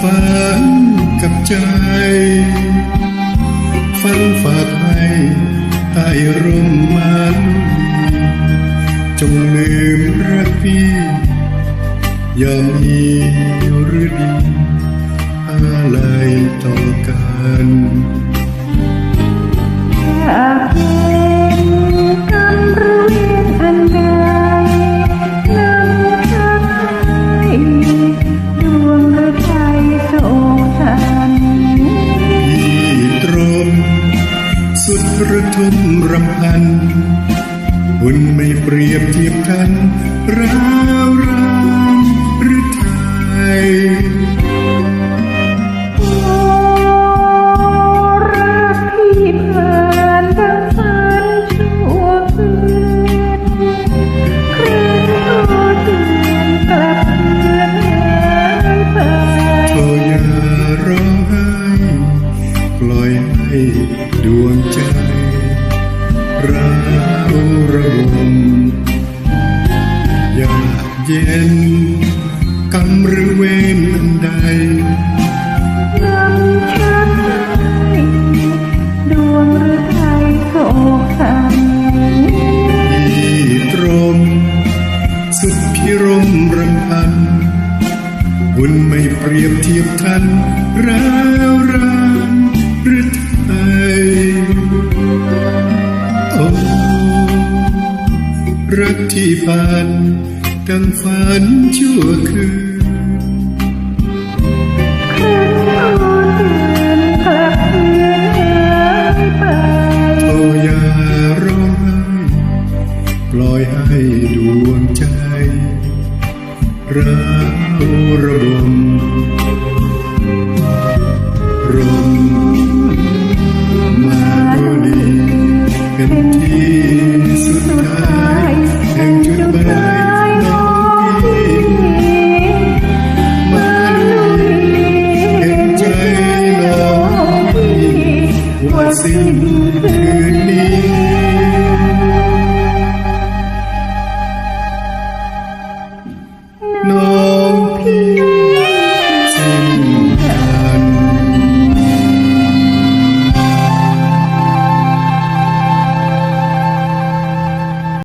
ฝันกับใจ ฝันฝากให้ใต้ร่มมันจงลืมรักพี่ยอมมีหรือดีอะไรต่อกัน น บุญไม่เปรียบเทียบกันราวรานหรือไทย ระบมอยากเย็นกำหรือเวนอันใดนำชักให้ดวงฤทัยโศกสันที่ตรม สุดพิรมรำพันบุญไม่เปรียบเทียบทันร้าวรา รักที่ผ่านดังฝันชั่วคืนครั้งโอเดือนกลับเลือนหายไปโอ้อย่าร้องไห้ปล่อยให้ดวงใจร้าวระบมรมมาดูดีเป็นที่ ว่าสิ้นคืนนี้